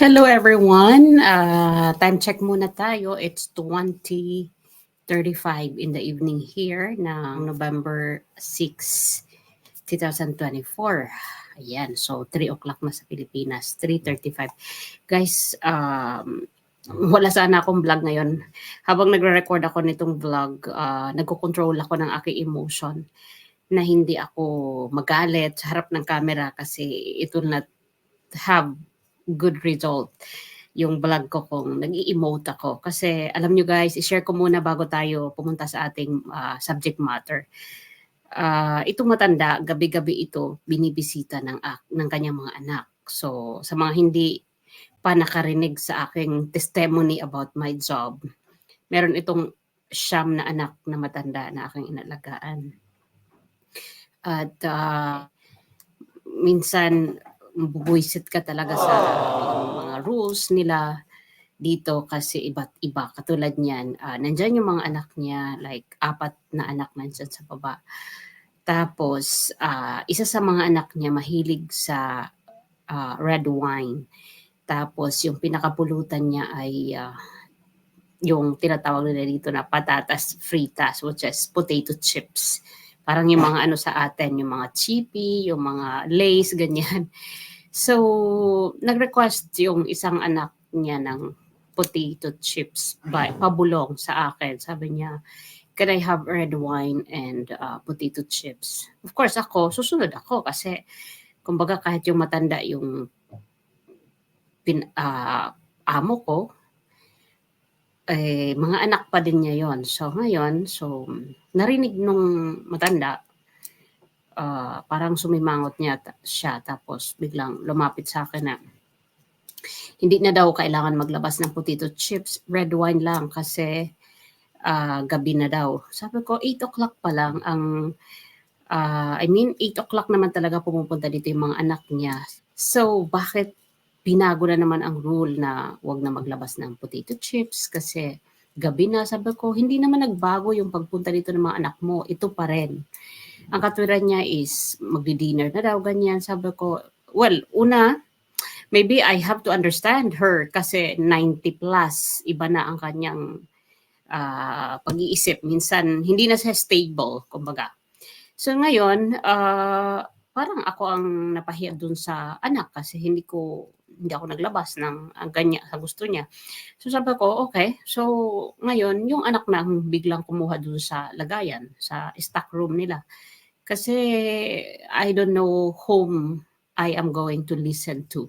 Hello everyone. Uh, time check muna tayo. It's 20:35 in the evening here ng November 6, 2024. Ayan, so 3 o'clock na sa Pilipinas, 3.35. Guys, um, wala sana akong vlog ngayon. Habang nagre-record ako nitong vlog, uh, nagko-control ako ng aking emotion na hindi ako magalit sa harap ng camera kasi it will not have good result yung vlog ko kung nag emote ako. Kasi alam nyo guys, i-share ko muna bago tayo pumunta sa ating uh, subject matter. Uh, itong matanda, gabi-gabi ito, binibisita ng, uh, ng kanyang mga anak. So, sa mga hindi pa nakarinig sa aking testimony about my job, meron itong siyam na anak na matanda na aking inalagaan. At uh, minsan bubuisit ka talaga sa mga rules nila dito kasi iba't iba. Katulad niyan, uh, nandyan yung mga anak niya, like apat na anak nandyan sa baba. Tapos, uh, isa sa mga anak niya mahilig sa uh, red wine. Tapos, yung pinakapulutan niya ay uh, yung tinatawag nila dito na patatas fritas, which is potato chips. Parang yung mga ano sa atin, yung mga chippy, yung mga lace, ganyan. So, nag-request yung isang anak niya ng potato chips by pabulong sa akin. Sabi niya, can I have red wine and uh, potato chips? Of course, ako, susunod ako kasi kumbaga kahit yung matanda yung pin, uh, amo ko, eh, mga anak pa din niya yon So ngayon, so narinig nung matanda, uh, parang sumimangot niya siya tapos biglang lumapit sa akin na hindi na daw kailangan maglabas ng potato chips, red wine lang kasi uh, gabi na daw. Sabi ko, 8 o'clock pa lang ang, uh, I mean, 8 o'clock naman talaga pumupunta dito yung mga anak niya. So, bakit binago na naman ang rule na wag na maglabas ng potato chips kasi gabi na. Sabi ko, hindi naman nagbago yung pagpunta dito ng mga anak mo. Ito pa rin. Ang katwiran niya is magdi-dinner na daw, ganyan. Sabi ko, well, una, maybe I have to understand her kasi 90 plus, iba na ang kanyang uh, pag-iisip. Minsan, hindi na siya stable, kumbaga. So ngayon, uh, parang ako ang napahiya dun sa anak kasi hindi ko hindi ako naglabas ng ang kanya sa gusto niya. So sabi ko, okay. So ngayon, yung anak na ang biglang kumuha dun sa lagayan, sa stock room nila. Kasi I don't know whom I am going to listen to.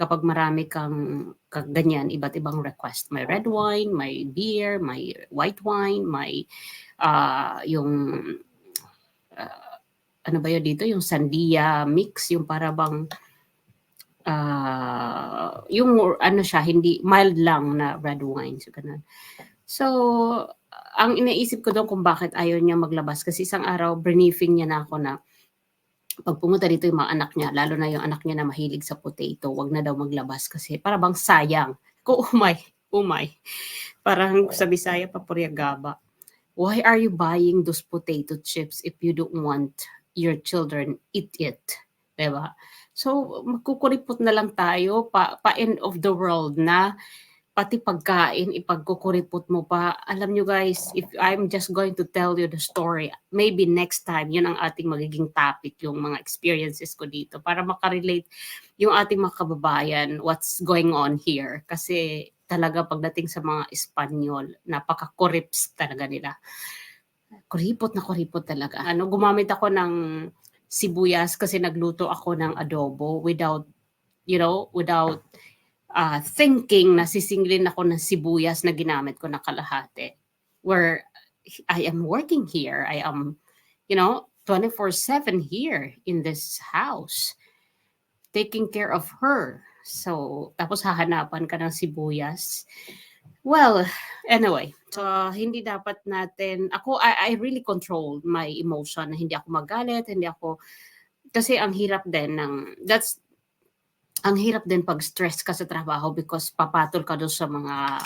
Kapag marami kang ganyan, iba't ibang request. May red wine, may beer, may white wine, may uh, yung uh, ano ba yun dito, yung sandia mix, yung para bang uh, yung ano siya, hindi mild lang na red wine. So, ganun. So, ang iniisip ko doon kung bakit ayaw niya maglabas kasi isang araw briefing niya na ako na pag pumunta dito yung mga anak niya, lalo na yung anak niya na mahilig sa potato, wag na daw maglabas kasi para bang sayang. Ko umay, umay. Parang sa Bisaya pa gaba. Why are you buying those potato chips if you don't want your children eat it. Diba? So, magkukuripot na lang tayo pa, pa end of the world na pati pagkain, ipagkukuripot mo pa. Alam nyo guys, if I'm just going to tell you the story, maybe next time, yun ang ating magiging topic, yung mga experiences ko dito, para makarelate yung ating mga kababayan, what's going on here. Kasi talaga pagdating sa mga Espanyol, napaka-corips talaga nila kuripot na kuripot talaga. Ano, gumamit ako ng sibuyas kasi nagluto ako ng adobo without, you know, without uh, thinking na sisinglin ako ng sibuyas na ginamit ko na kalahati. Where I am working here, I am, you know, 24-7 here in this house, taking care of her. So, tapos hahanapan ka ng sibuyas. Well, anyway, so hindi dapat natin, ako, I, I really control my emotion na hindi ako magalit, hindi ako, kasi ang hirap din ng, that's, ang hirap din pag stress ka sa trabaho because papatol ka doon sa mga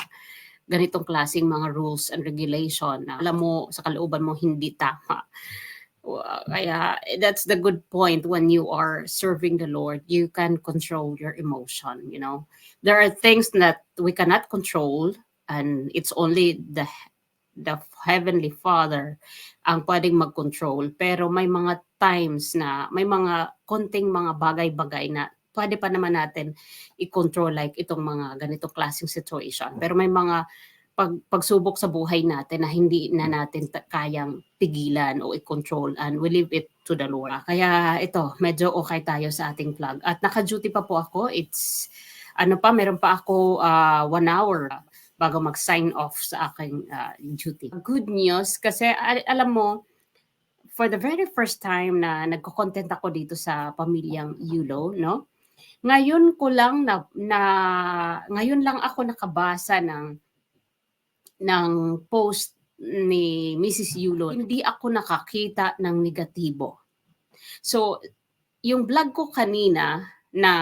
ganitong klaseng mga rules and regulation na alam mo sa kalooban mo hindi tama. Kaya that's the good point when you are serving the Lord, you can control your emotion, you know. There are things that we cannot control and it's only the the heavenly Father ang pwedeng mag-control pero may mga times na may mga konting mga bagay-bagay na pwede pa naman natin i-control like itong mga ganitong klaseng situation. Pero may mga pag, pagsubok sa buhay natin na hindi na natin ta- kayang pigilan o i-control and we leave it to the Lord. Kaya ito, medyo okay tayo sa ating plug. At naka-duty pa po ako. It's, ano pa, meron pa ako ah, one hour bago mag-sign off sa aking ah, duty. Good news kasi al- alam mo, for the very first time na nagko-content ako dito sa pamilyang Yulo, no? Ngayon ko lang na, na ngayon lang ako nakabasa ng ng post ni Mrs. Yulo. Hindi ako nakakita ng negatibo. So, yung vlog ko kanina na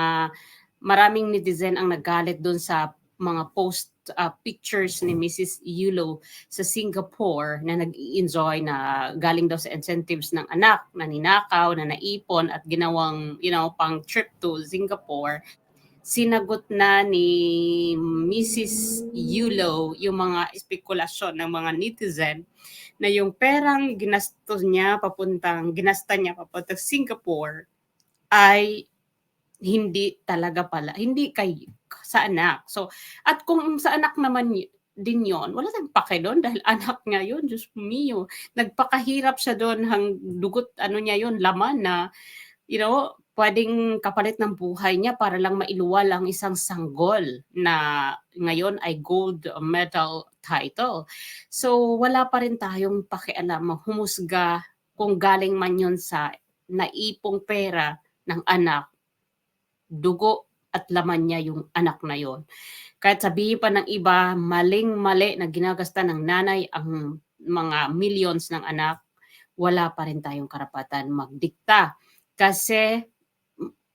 maraming netizen ang nagalit doon sa mga post uh, pictures ni Mrs. Yulo sa Singapore na nag-enjoy na galing daw sa incentives ng anak na ninakaw, na naipon at ginawang, you know, pang trip to Singapore. Sinagot na ni Mrs. Yulo yung mga espekulasyon ng mga netizen na yung perang ginastos niya papuntang, ginasta niya papuntang Singapore ay hindi talaga pala, hindi kay sa anak. So, at kung sa anak naman din yon wala tayong pake doon dahil anak niya yun, Diyos mio. Nagpakahirap siya doon hang dugot, ano niya yun, laman na, you know, pwedeng kapalit ng buhay niya para lang mailuwal ang isang sanggol na ngayon ay gold medal title. So, wala pa rin tayong pakialam humusga kung galing man yun sa naipong pera ng anak dugo at laman niya yung anak na yon. Kahit sabihin pa ng iba, maling-mali na ginagasta ng nanay ang mga millions ng anak, wala pa rin tayong karapatan magdikta. Kasi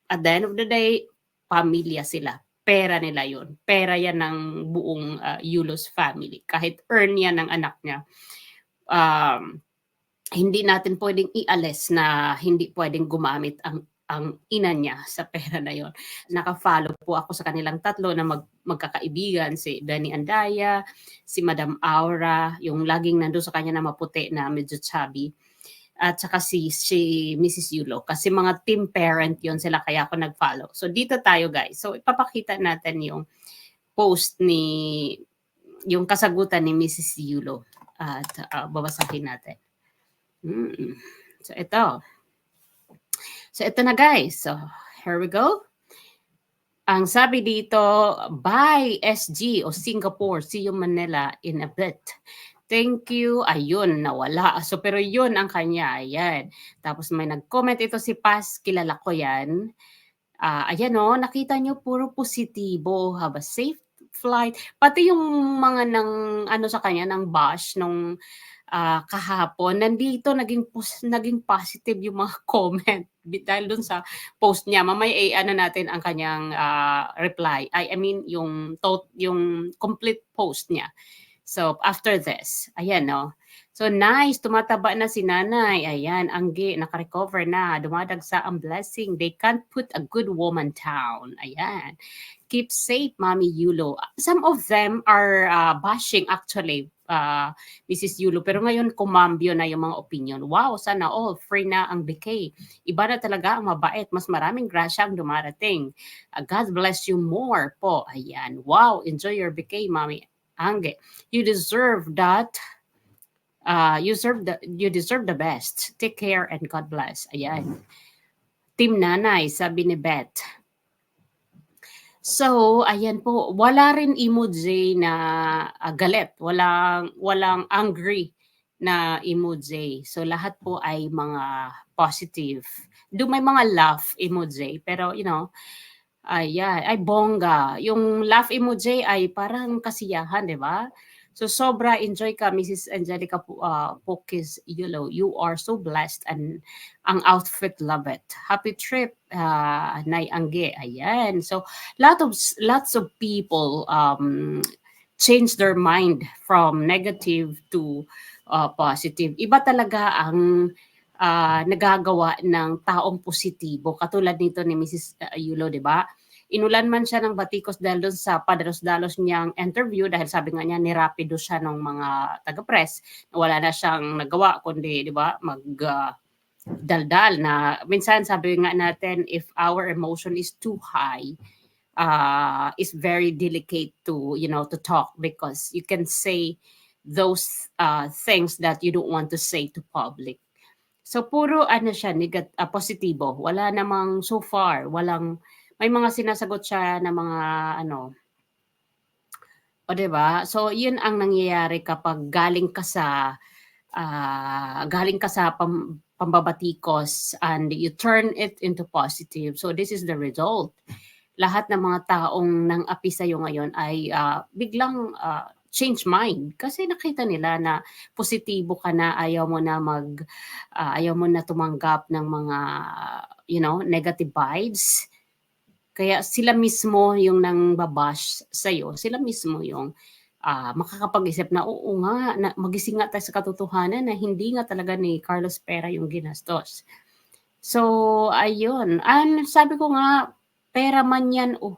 at the end of the day, pamilya sila. Pera nila yon. Pera yan ng buong uh, Yulos family. Kahit earn yan ng anak niya. Um, hindi natin pwedeng ialis na hindi pwedeng gumamit ang ang ina niya sa pera na yon. Naka-follow po ako sa kanilang tatlo na mag, magkakaibigan, si Danny Andaya, si Madam Aura, yung laging nandun sa kanya na maputi na medyo chubby, at saka si, si Mrs. Yulo. Kasi mga team parent yon sila kaya ako nag-follow. So dito tayo guys. So ipapakita natin yung post ni, yung kasagutan ni Mrs. Yulo. At uh, babasahin natin. Mm. So ito. So ito na guys. So here we go. Ang sabi dito, bye SG o Singapore, see you Manila in a bit. Thank you. Ayun, nawala. So pero yun ang kanya. Ayan. Tapos may nag-comment ito si Paz, kilala ko yan. Ah, ayan o, nakita nyo puro positibo. Have a safe flight. Pati yung mga ng ano sa kanya, ng bash nung ah, kahapon, nandito naging pos- naging positive yung mga comment dahil dun sa post niya. Mamaya eh, ano natin ang kanyang ah, reply. I, I mean yung tot yung complete post niya. So after this, ayan no. So nice, tumataba na si nanay. Ayan, anggi, nakarecover na. Dumadagsa ang blessing. They can't put a good woman down. Ayan. Keep safe, Mommy Yulo. Some of them are uh, bashing actually uh, Mrs. Yulo. Pero ngayon kumambyo na yung mga opinion. Wow, sana all. Free na ang decay. Iba na talaga ang mabait. Mas maraming grasya ang dumarating. Uh, God bless you more po. Ayan. Wow, enjoy your decay, Mommy Angge. You deserve that. Uh, you deserve the you deserve the best. Take care and God bless. Ayan. Team Nanay, sabi ni Beth. So, ayan po, wala rin emoji na ah, galit, walang walang angry na emoji. So lahat po ay mga positive. Do may mga laugh emoji, pero you know, ayan, ay bongga. Yung laugh emoji ay parang kasiyahan, di ba? So sobra enjoy ka Mrs. Angelica uh, Pokis Yulo. You are so blessed and ang outfit love it. Happy trip uh, Nay Angge. Ayan. So lot of lots of people um change their mind from negative to uh, positive. Iba talaga ang ah, nagagawa ng taong positibo. Katulad nito ni Mrs. Yulo, di ba? Inulan man siya ng batikos dahil doon sa padalos-dalos niyang interview dahil sabi nga niya nirapido siya ng mga taga-press. Wala na siyang nagawa kundi, di ba, mag ah, daldal na minsan sabi nga natin if our emotion is too high uh is very delicate to you know to talk because you can say those uh things that you don't want to say to public so puro ano siya negat ah, positibo wala namang so far walang may mga sinasagot siya na mga ano o 'di ba so yun ang nangyayari kapag galing ka sa ah, galing ka sa pam, pambabatikos and you turn it into positive. So this is the result. Lahat ng mga taong nang api sa iyo ngayon ay ah, biglang ah, change mind kasi nakita nila na positibo ka na ayaw mo na mag ah, ayaw mo na tumanggap ng mga you know negative vibes kaya sila mismo yung nang babash sa iyo sila mismo yung ah, makakapag-isip na oo nga, na, magising nga tayo sa katotohanan na hindi nga talaga ni Carlos Pera yung ginastos. So, ayun. An sabi ko nga, pera man yan o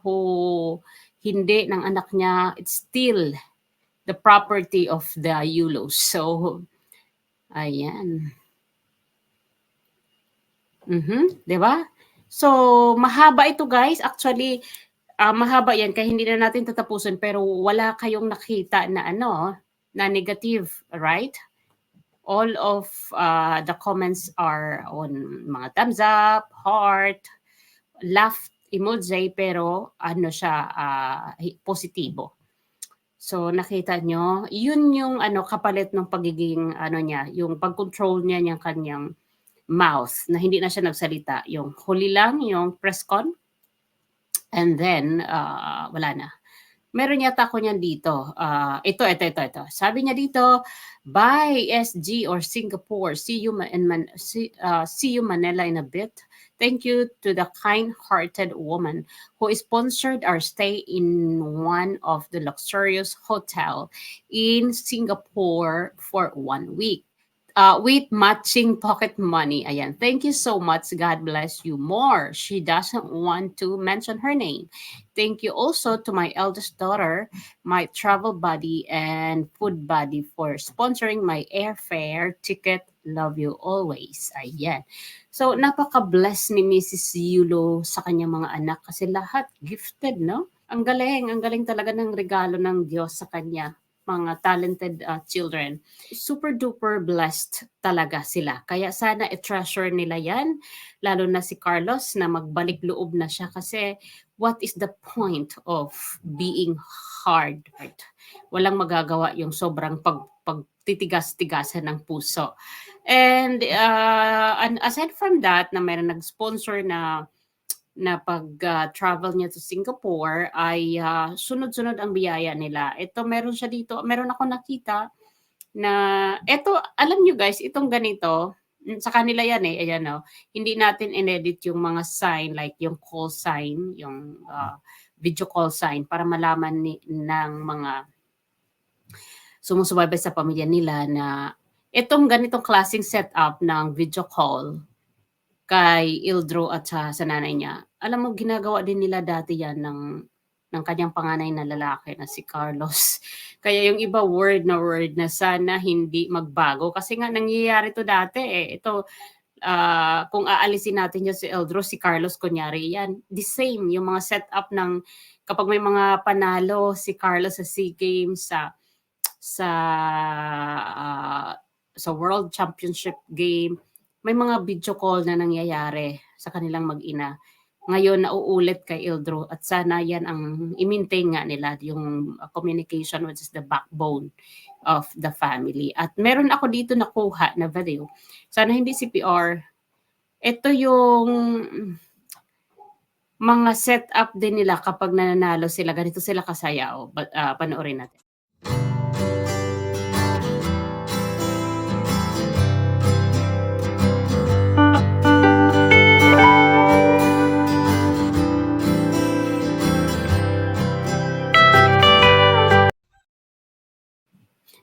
hindi ng anak niya, it's still the property of the Yulos. So, ayan. Mhm, 'di ba? So, mahaba ito guys. Actually, ah, mahaba yan kaya hindi na natin tatapusin pero wala kayong nakita na ano, na negative, right? All of ah, the comments are on mga thumbs up, heart, laugh emoji pero ano siya hi- positibo. So nakita nyo, yun yung ano kapalit ng pagiging ano niya, yung pag-control niya niyang kanyang mouth na hindi na siya nagsalita. Yung huli lang, yung press con, and then ah, wala na. Meron yata ako niyan dito. Ah, ito, ito, ito, ito. Sabi niya dito, bye SG or Singapore. See you in Man- see, ah, see you Manila in a bit. Thank you to the kind-hearted woman who sponsored our stay in one of the luxurious hotel in Singapore for one week. Uh, with matching pocket money. Ayan. Thank you so much. God bless you more. She doesn't want to mention her name. Thank you also to my eldest daughter, my travel buddy and food buddy for sponsoring my airfare ticket. Love you always. Ayan. So, napaka-bless ni Mrs. Yulo sa kanyang mga anak kasi lahat gifted, no? Ang galing, ang galing talaga ng regalo ng Diyos sa kanya mga talented uh, children. Super duper blessed talaga sila. Kaya sana i-treasure nila yan, lalo na si Carlos na magbalik loob na siya kasi what is the point of being hard? Right? Walang magagawa yung sobrang pag, pagtitigas-tigasan ng puso. And, uh, and aside from that, na mayroon nag-sponsor na na pag-travel niya to Singapore ay ah, sunod-sunod ang biyaya nila. Ito meron siya dito, meron ako nakita na ito alam niyo guys, itong ganito mm, sa kanila yan eh, ayan oh. Hindi natin inedit yung mga sign like yung call sign, yung ah, video call sign para malaman ni, ng mga sumusubaybay sa pamilya nila na itong ganitong klaseng setup ng video call kay Ildro at sa, sa nanay niya. Alam mo, ginagawa din nila dati yan ng, ng kanyang panganay na lalaki na si Carlos. Kaya yung iba word na word na sana hindi magbago. Kasi nga nangyayari to dati eh. Ito, ah, kung aalisin natin yun si Eldro, si Carlos kunyari yan. The same, yung mga setup ng kapag may mga panalo si Carlos sa SEA Games, sa sa ah, sa World Championship game, may mga video call na nangyayari sa kanilang mag-ina. Ngayon, nauulit kay Ildro at sana yan ang i-maintain nga nila, yung uh, communication which is the backbone of the family. At meron ako dito nakuha na video. Sana hindi CPR. Ito yung mga setup din nila kapag nananalo sila. Ganito sila kasaya. O, ba- ah, panoorin natin.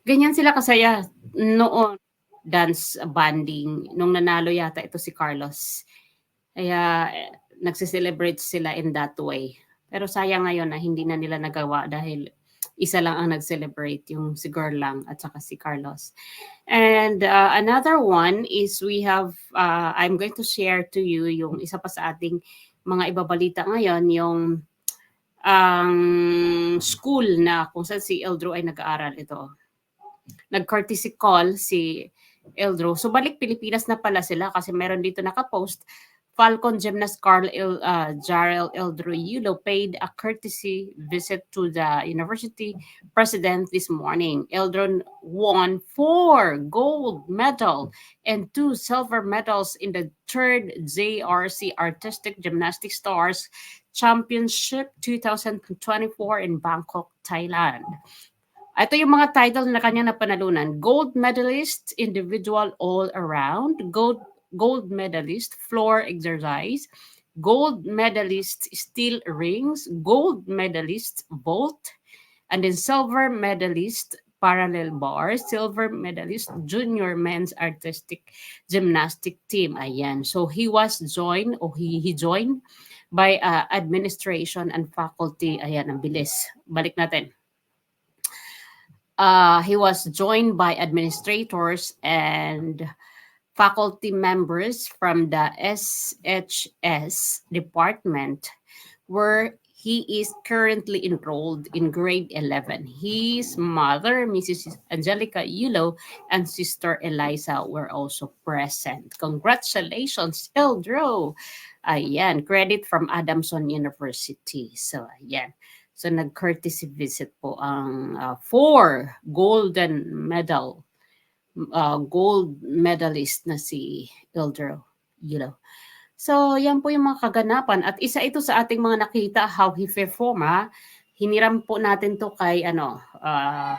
Ganyan sila kasaya noon. dance banding nung nanalo yata ito si Carlos. Kaya eh, nagse-celebrate sila in that way. Pero sayang ngayon na hindi na nila nagawa dahil isa lang ang nag-celebrate, yung si Girl lang at saka si Carlos. And uh, another one is we have, uh, I'm going to share to you yung isa pa sa ating mga ibabalita ngayon, yung ang school na kung saan si Eldro ay nag-aaral ito. Nag-courtesy call si Eldro. So balik Pilipinas na pala sila kasi meron dito nakapost Falcon gymnast Carl El, uh, Jarrell Eldro Yulo paid a courtesy visit to the university president this morning. Eldron won four gold medal and two silver medals in the third JRC Artistic Gymnastics Stars Championship 2024 in Bangkok, Thailand. Ito yung mga title na kanya napanalunan. Gold medalist, individual all around, gold gold medalist floor exercise, gold medalist steel rings, gold medalist vault, and then silver medalist parallel bars, silver medalist junior men's artistic gymnastic team. Ayan. So he was joined or he, he joined by uh, administration and faculty. Ayan, ang bilis. Balik natin. Uh, he was joined by administrators and faculty members from the SHS department where he is currently enrolled in grade 11. His mother, Mrs. Angelica Yulo, and sister Eliza were also present. Congratulations, Eldro! Ayan, credit from Adamson University. So, ayan. So, nag-courtesy visit po ang uh, four golden medal uh, gold medalist na si Eldro Yulo. So, yan po yung mga kaganapan. At isa ito sa ating mga nakita how he perform, ha? Hiniram po natin to kay, ano, uh,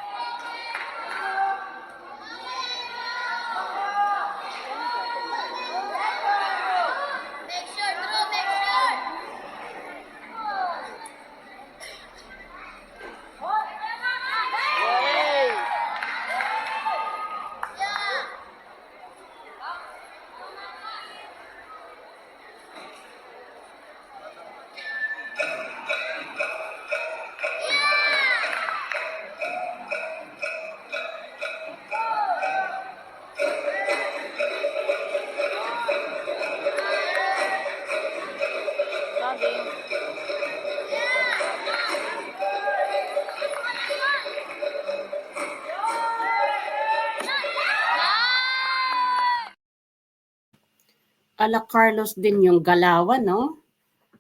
ala Carlos din yung galawan, no?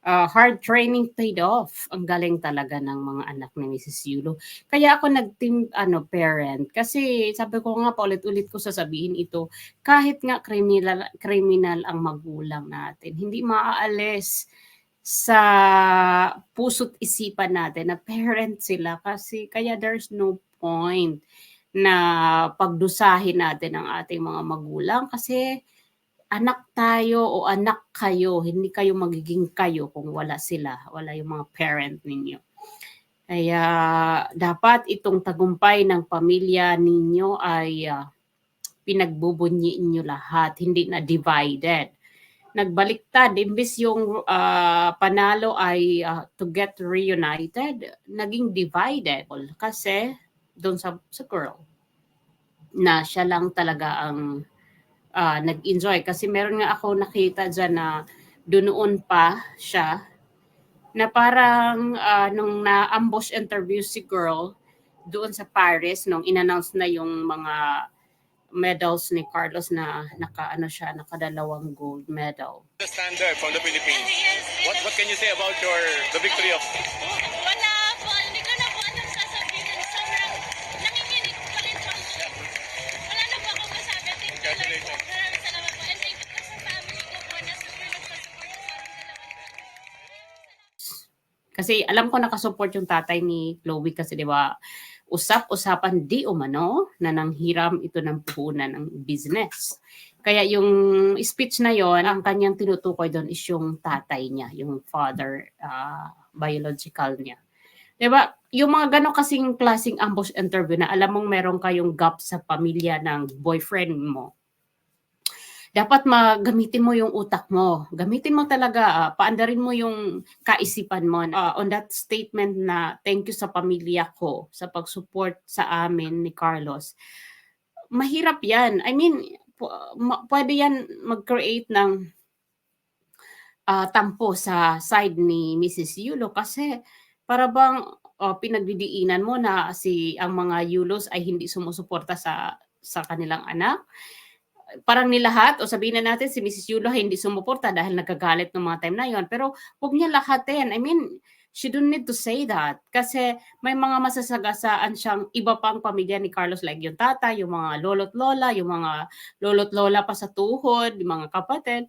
Uh, hard training paid off. Ang galing talaga ng mga anak ni Mrs. Yulo. Kaya ako nag-team ano, parent kasi sabi ko nga paulit-ulit ko sasabihin ito, kahit nga criminal, criminal ang magulang natin, hindi maaalis sa puso't isipan natin na parent sila kasi kaya there's no point na pagdusahin natin ang ating mga magulang kasi anak tayo o anak kayo, hindi kayo magiging kayo kung wala sila, wala yung mga parent ninyo. Kaya dapat itong tagumpay ng pamilya ninyo ay uh, pinagbubunyiin nyo lahat, hindi na divided. Nagbaliktad, imbis yung uh, panalo ay uh, to get reunited, naging divided. Kasi doon sa, sa girl, na siya lang talaga ang uh, nag-enjoy. Kasi meron nga ako nakita dyan na doon pa siya na parang uh, nung na-ambush interview si girl doon sa Paris nung inannounce na yung mga medals ni Carlos na naka ano siya nakadalawang gold medal. the standard from the Philippines. What what can you say about your the victory of Kasi alam ko nakasupport yung tatay ni Chloe kasi 'di ba usap-usapan di umano na nanghiram ito ng puhunan ng business. Kaya yung speech na yon, ang kanyang tinutukoy doon is yung tatay niya, yung father uh, biological niya. 'Di ba? Yung mga ganong kasing klaseng ambush interview na alam mong meron kayong gap sa pamilya ng boyfriend mo dapat magamitin mo yung utak mo. Gamitin mo talaga, ah, paandarin mo yung kaisipan mo. Ah, on that statement na thank you sa pamilya ko sa pag-support sa amin ni Carlos. Mahirap yan. I mean, pwede yan mag-create ng ah, tampo sa side ni Mrs. Yulo kasi para bang ah, pinagdidiinan mo na si ang mga Yulos ay hindi sumusuporta sa sa kanilang anak parang ni lahat, o sabihin na natin si Mrs. Yulo hindi sumuporta dahil nagagalit ng mga time na yon. Pero huwag niya lahatin. I mean, she don't need to say that. Kasi may mga masasagasaan siyang iba pang pamilya ni Carlos like yung tata, yung mga lolo't lola, yung mga lolo't lola pa sa tuhod, yung mga kapatid.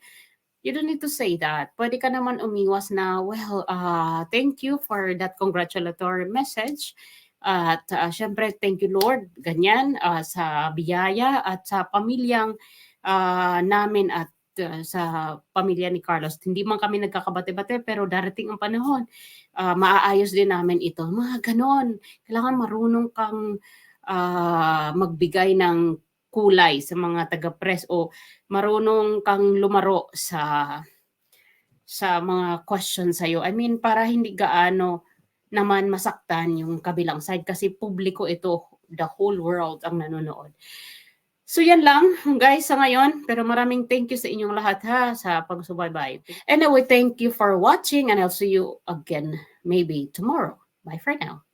You don't need to say that. Pwede ka naman umiwas na, well, uh, thank you for that congratulatory message. At uh, syempre, thank you Lord, ganyan, uh, sa biyaya at sa pamilyang uh, namin at uh, sa pamilya ni Carlos. Hindi man kami nagkakabate-bate, pero darating ang panahon, uh, maaayos din namin ito. Mga ganon. Kailangan marunong kang uh, magbigay ng kulay sa mga taga-press o marunong kang lumaro sa sa mga questions sa'yo. I mean, para hindi gaano naman masaktan yung kabilang side kasi publiko ito, the whole world ang nanonood. So yan lang guys sa ngayon, pero maraming thank you sa inyong lahat ha sa pagsubaybay. Anyway, thank you for watching and I'll see you again maybe tomorrow. Bye for now.